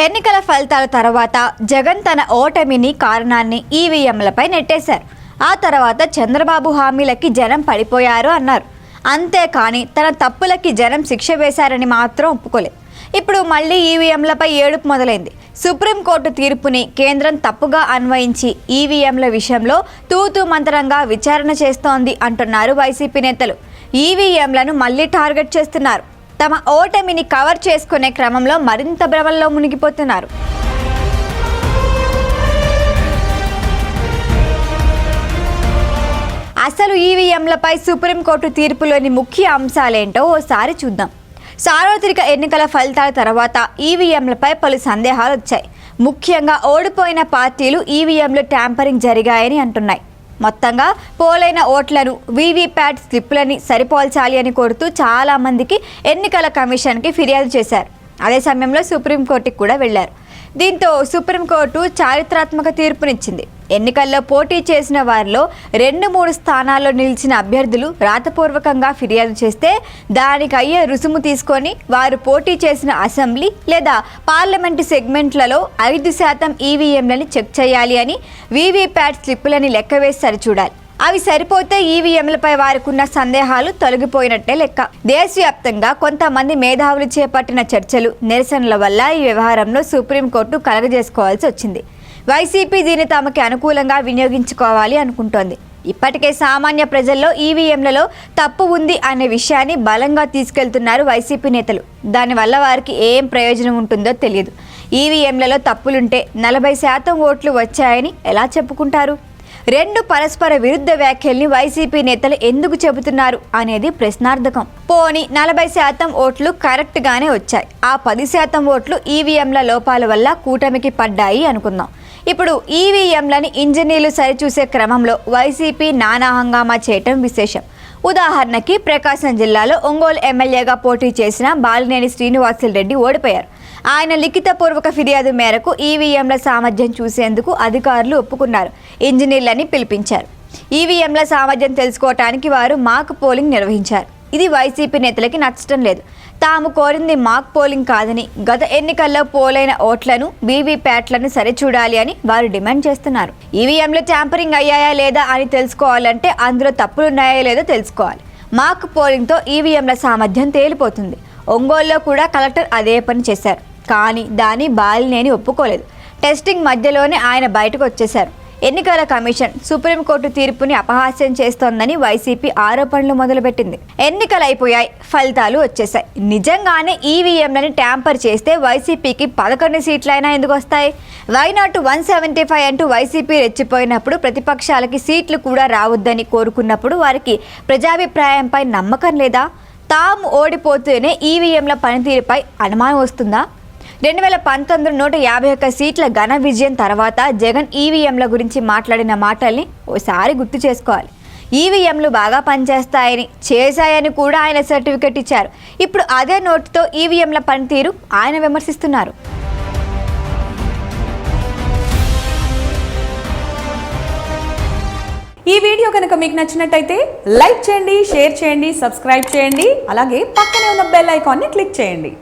ఎన్నికల ఫలితాల తర్వాత జగన్ తన ఓటమిని కారణాన్ని ఈవీఎంలపై నెట్టేశారు. ఆ తర్వాత చంద్రబాబు హామీలకి జనం పడిపోయారు అన్నారు. అంతేకాని తన తప్పులకి జనం శిక్ష వేశారని మాత్రం ఒప్పుకోలేదు. ఇప్పుడు మళ్ళీ ఈవీఎంలపై ఏడుపు మొదలైంది. సుప్రీంకోర్టు తీర్పుని కేంద్రం తప్పుగా అన్వయించి ఈవీఎంల విషయంలో తూతూ మంత్రంగా విచారణ చేస్తోంది అంటున్నారు వైసీపీ నేతలు. ఈవీఎంలను మళ్ళీ టార్గెట్ చేస్తున్నారు. తమ ఓటమిని కవర్ చేసుకునే క్రమంలో మరింత భ్రమల్లో మునిగిపోతున్నారు. అసలు ఈవీఎంలపై సుప్రీంకోర్టు తీర్పులోని ముఖ్య అంశాలేంటో ఓసారి చూద్దాం. సార్వత్రిక ఎన్నికల ఫలితాల తర్వాత ఈవీఎంలపై పలు సందేహాలు వచ్చాయి. ముఖ్యంగా ఓడిపోయిన పార్టీలు ఈవీఎంలు ట్యాంపరింగ్ జరిగాయని అంటున్నాయి. మొత్తంగా పోలైన ఓట్లను వీవీప్యాట్ స్లిప్పులని సరిపోల్చాలి అని కోరుతూ చాలా మందికి ఎన్నికల కమిషన్కి ఫిర్యాదు చేశారు. అదే సమయంలో సుప్రీంకోర్టుకి కూడా వెళ్ళారు దీంతో సుప్రీంకోర్టు చారిత్రాత్మక తీర్పునిచ్చింది. ఎన్నికల్లో పోటీ చేసిన వారిలో రెండు మూడు స్థానాల్లో నిలిచిన అభ్యర్థులు రాతపూర్వకంగా ఫిర్యాదు చేస్తే దానికి అయ్యే రుసుము తీసుకొని వారు పోటీ చేసిన అసెంబ్లీ లేదా పార్లమెంటు సెగ్మెంట్లలో ఐదు శాతం ఈవీఎంలని చెక్ చేయాలి అని వీవీప్యాట్ స్లిప్పులని లెక్కవేసి సరిచూడాలి. అవి సరిపోతే ఈవీఎంలపై వారికున్న సందేహాలు తొలగిపోయినట్టే లెక్క. దేశవ్యాప్తంగా కొంతమంది మేధావులు చేపట్టిన చర్చలు నిరసనల వల్ల ఈ వ్యవహారంలో సుప్రీంకోర్టు కలగజేసుకోవాల్సి వచ్చింది. వైసీపీ దీన్ని తమకి అనుకూలంగా వినియోగించుకోవాలి అనుకుంటోంది. ఇప్పటికే సామాన్య ప్రజల్లో ఈవీఎంలలో తప్పు ఉంది అనే విషయాన్ని బలంగా తీసుకెళ్తున్నారు వైసీపీ నేతలు. దానివల్ల వారికి ఏం ప్రయోజనం ఉంటుందో తెలియదు. ఈవీఎంలలో తప్పులుంటే నలభై శాతం ఓట్లు వచ్చాయని ఎలా చెప్పుకుంటారు? రెండు పరస్పర విరుద్ధ వ్యాఖ్యల్ని వైసీపీ నేతలు ఎందుకు చెబుతున్నారు అనేది ప్రశ్నార్థకం. పోని నలభై శాతం ఓట్లు కరెక్ట్గానే వచ్చాయి. ఆ పది శాతం ఓట్లు ఈవీఎంల లోపాల వల్ల కూటమికి పడ్డాయి అనుకుందాం. ఇప్పుడు ఈవీఎంలని ఇంజనీర్లు సరిచూసే క్రమంలో వైసీపీ నానా హంగామా చేయటం విశేషం. ఉదాహరణకి ప్రకాశం జిల్లాలో ఒంగోలు ఎమ్మెల్యేగా పోటీ చేసిన బాలినేని శ్రీనివాసులు రెడ్డి ఓడిపోయారు. ఆయన లిఖితపూర్వక ఫిర్యాదు మేరకు ఈవీఎంల సామర్థ్యం చూసేందుకు అధికారులు ఒప్పుకున్నారు. ఇంజనీర్లని పిలిపించారు. ఈవీఎంల సామర్థ్యం తెలుసుకోవటానికి వారు మాక్ పోలింగ్ నిర్వహించారు. ఇది వైసీపీ నేతలకి నచ్చటం లేదు. తాము కోరింది మాక్ పోలింగ్ కాదని గత ఎన్నికల్లో పోలైన ఓట్లను వీవీప్యాట్లను సరిచూడాలి అని వారు డిమాండ్ చేస్తున్నారు. ఈవీఎంలు ట్యాంపరింగ్ అయ్యాయా లేదా అని తెలుసుకోవాలంటే అందులో తప్పులున్నాయా లేదో తెలుసుకోవాలి. మాక్ పోలింగ్తో ఈవీఎంల సామర్థ్యం తేలిపోతుంది. ఒంగోలులో కూడా కలెక్టర్ అదే పని చేశారు. కానీ దాని బాలినేని ఒప్పుకోలేదు. టెస్టింగ్ మధ్యలోనే ఆయన బయటకు వచ్చేశారు. ఎన్నికల కమిషన్ సుప్రీంకోర్టు తీర్పుని అపహాస్యం చేస్తోందని వైసీపీ ఆరోపణలు మొదలుపెట్టింది. ఎన్నికలు అయిపోయాయి ఫలితాలు వచ్చేసాయి నిజంగానే ఈవీఎంలని ట్యాంపర్ చేస్తే వైసీపీకి పదకొండు సీట్లైనా ఎందుకు వస్తాయి? Why not one seventy five అంటూ వైసీపీ రెచ్చిపోయినప్పుడు ప్రతిపక్షాలకి సీట్లు కూడా రావద్దని కోరుకున్నప్పుడు వారికి ప్రజాభిప్రాయంపై నమ్మకం లేదా? తాము ఓడిపోతేనే ఈవీఎంల పనితీరుపై అనుమానం వస్తుందా? రెండు వేల పంతొమ్మిది నూట యాభై ఒక్క సీట్ల ఘన విజయం తర్వాత జగన్ ఈవీఎంల గురించి మాట్లాడిన మాటల్ని ఓసారి గుర్తు చేసుకోవాలి. ఈవీఎంలు బాగా పనిచేస్తాయని చేశాయని కూడా ఆయన సర్టిఫికెట్ ఇచ్చారు. ఇప్పుడు అదే నోటుతో ఈవీఎంల పనితీరు ఆయన విమర్శిస్తున్నారు. ఈ వీడియో కనుక మీకు నచ్చినట్టయితే లైక్ చేయండి షేర్ చేయండి సబ్స్క్రైబ్ చేయండి అలాగే పక్కనే ఉన్న బెల్ ఐకాన్ని క్లిక్ చేయండి.